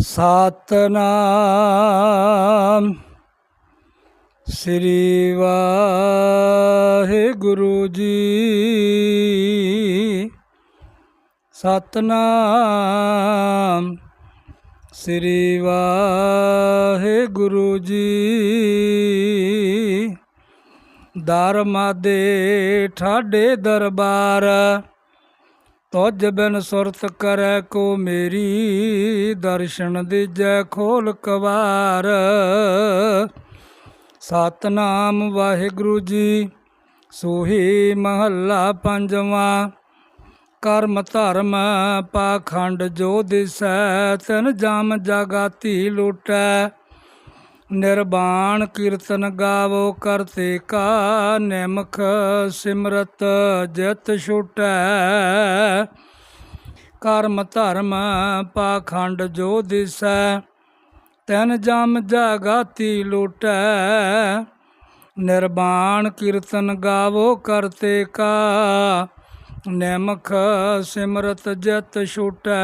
ਸਤਨਾਮ। ਸ੍ਰੀ ਵਾਹਿਗੁਰੂ ਜੀ। ਸਤਨਾਮ। ਸ੍ਰੀ ਵਾਹਿਗੁਰੂ ਜੀ। ਧਰਮ ਦੇ ਠਾਡੇ ਦਰਬਾਰ ਤੁਝ ਬਿਨ ਸੁਰਤ ਕਰੈ ਕੋ ਮੇਰੀ, ਦਰਸ਼ਨ ਦੀਜੈ ਖੋਲ ਕਵਾਰ। ਸਤਨਾਮ ਵਾਹਿਗੁਰੂ ਜੀ, ਸੋਹੀ ਮਹੱਲਾ ਪੰਜਵਾਂ। ਕਰਮ ਧਰਮ ਪਾਖੰਡ ਜੋ ਦਿਸੈ, ਤਨ ਜਮ ਜਗਾਤੀ ਲੁਟੈ। ਨਿਰਵਾਣ ਕੀਰਤਨ ਗਾਵੋ ਕਰਤੇ ਕਾ ਨਿਮਖ ਸਿਮਰਤ ਜਿਤ ਛੁਟੈ। ਕਰਮ ਧਰਮ ਪਾਖੰਡ ਜੋ ਦਿਸੈ, ਤਨ ਜਮ ਜਗਾਤੀ ਲੁਟੈ। ਨਿਰਵਾਣ ਕੀਰਤਨ ਗਾਵੋ ਕਰਤੇ ਕਾ, ਨਿਮਖ ਸਿਮਰਤ ਜਤ ਛੁਟੈ।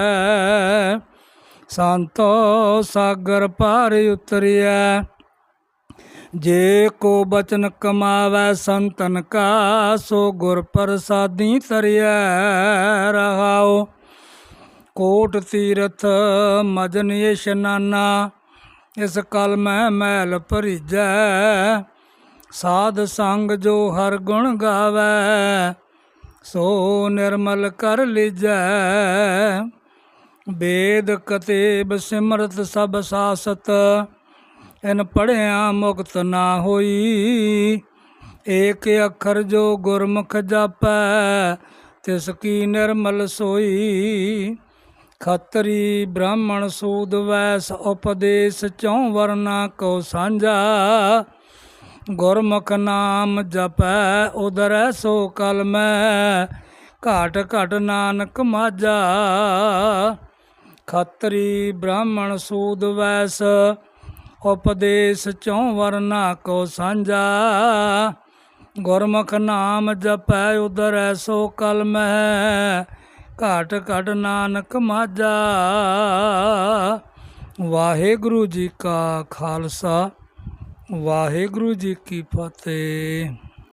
ਸੰਤੋ ਸਾਗਰ ਪਾਰ ਉਤਰਿਐ। ਜੇ ਕੋ ਬਚਨ ਕਮਾਵੈ, ਸੰਤਨ ਕਾ, ਸੋ ਗੁਰ ਪ੍ਰਸਾਦੀ ਤਰਿਆ ਰਹਾਓ ਕੋਟ ਤੀਰਥ ਮਜਨ ਇਸ਼ਨਾਨਾ ਇਸ ਕਲ ਮੈਂ ਮੈਲ ਭਰੀਜੈ। ਸਾਧ ਸੰਗ ਜੋ ਹਰ ਗੁਣ ਗਾਵੈ, ਸੋ ਨਿਰਮਲ ਕਰ ਲਿਜੈ। ਵੇਦ ਕਤੇਬ ਸਿਮਰਤ ਸਭ ਸਾਸਤ, ਇਨ ਪੜਿਆ ਮੁਕਤ ਨਾ ਹੋਈ। ਏਕ ਅੱਖਰ ਜੋ ਗੁਰਮੁਖ ਜਾਪੈ, ਤਿਸ ਕੀ ਨਿਰਮਲ ਸੋਈ। ਖੱਤਰੀ ਬ੍ਰਾਹਮਣ ਸੂਦ ਵੈਸ ਉਪਦੇਸ਼ ਚੋਂ ਵਰਨਾ ਕੋ ਸਾਂਝਾ। ਗੁਰਮੁਖ ਨਾਮ ਜਪੈ ਉਦਰੈ ਸੋ ਕਲ ਮੈਂ ਘਾਟ ਘਟ ਨਾਨਕ ਮਾਝਾ। ਖੱਤਰੀ ਬ੍ਰਾਹਮਣ ਸੂਦ ਵੈਸ, ਉਪਦੇਸ਼ ਚੋਂ ਵਰਨਾ ਕੋ ਸਾਂਝਾ। ਗੁਰਮੁਖ ਨਾਮ ਜਪੈ ਉਦਰੈ ਸੋ ਕਲ ਮੈਂ ਘਾਟ ਘਟ ਨਾਨਕ ਮਾਜਾ ਵਾਹਿਗੁਰੂ ਜੀ ਕਾ ਖਾਲਸਾ, ਵਾਹਿਗੁਰੂ ਜੀ ਕੀ ਫਤਿਹ।